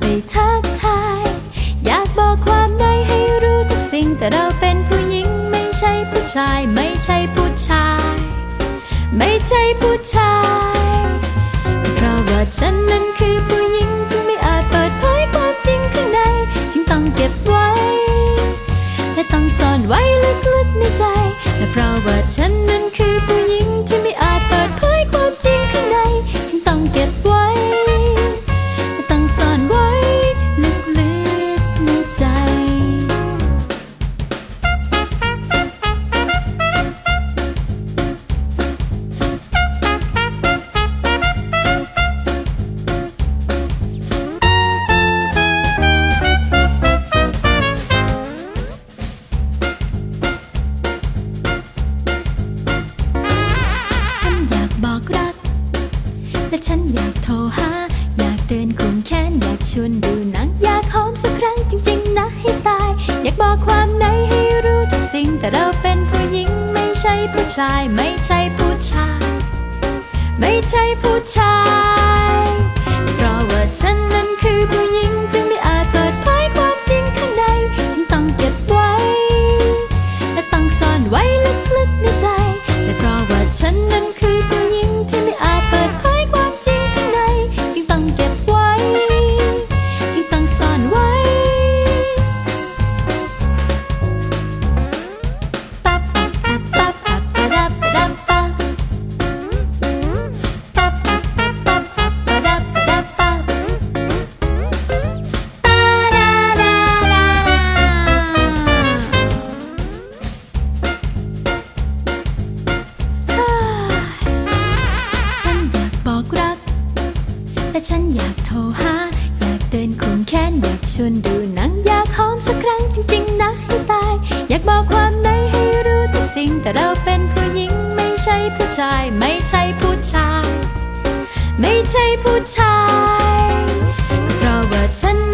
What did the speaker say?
ไปทักทาย อยากบอกความในให้รู้ทุกสิ่งแต่เราเป็นผู้หญิงไม่ใช่ผู้ชาย ไม่ใช่ผู้ชาย ไม่ใช่ผู้ชาย เพราะว่าฉันนั้นคือผู้หญิงจึงไม่อาจเปิดเผยความจริงข้างในจึงต้องเก็บไว้ และต้องซ่อนไว้ลึกๆในใจและเพราะว่าฉัน ฉันอยากโทรหา อยากเดินคุมแขนอยากชวนดูหนัง อยากหอมสักครั้งจริง ๆ นะให้ตาย อยากบอกความในให้รู้ทุกสิ่ง แต่เราเป็นผู้หญิงไม่ใช่ผู้ชาย ไม่ใช่ผู้ชาย ไม่ใช่ผู้ชาย เพราะว่าฉันนั้น ฉันอยากโทรหา อยากเดินคุมแขนอยากชวนดูหนังอยากหอมสักครั้งจริง ๆ นะให้ตาย อยากบอกความในให้รู้ทุกสิ่ง แต่เราเป็นผู้หญิงไม่ใช่ผู้ชาย ไม่ใช่ผู้ชาย ไม่ใช่ผู้ชาย เพราะว่าฉัน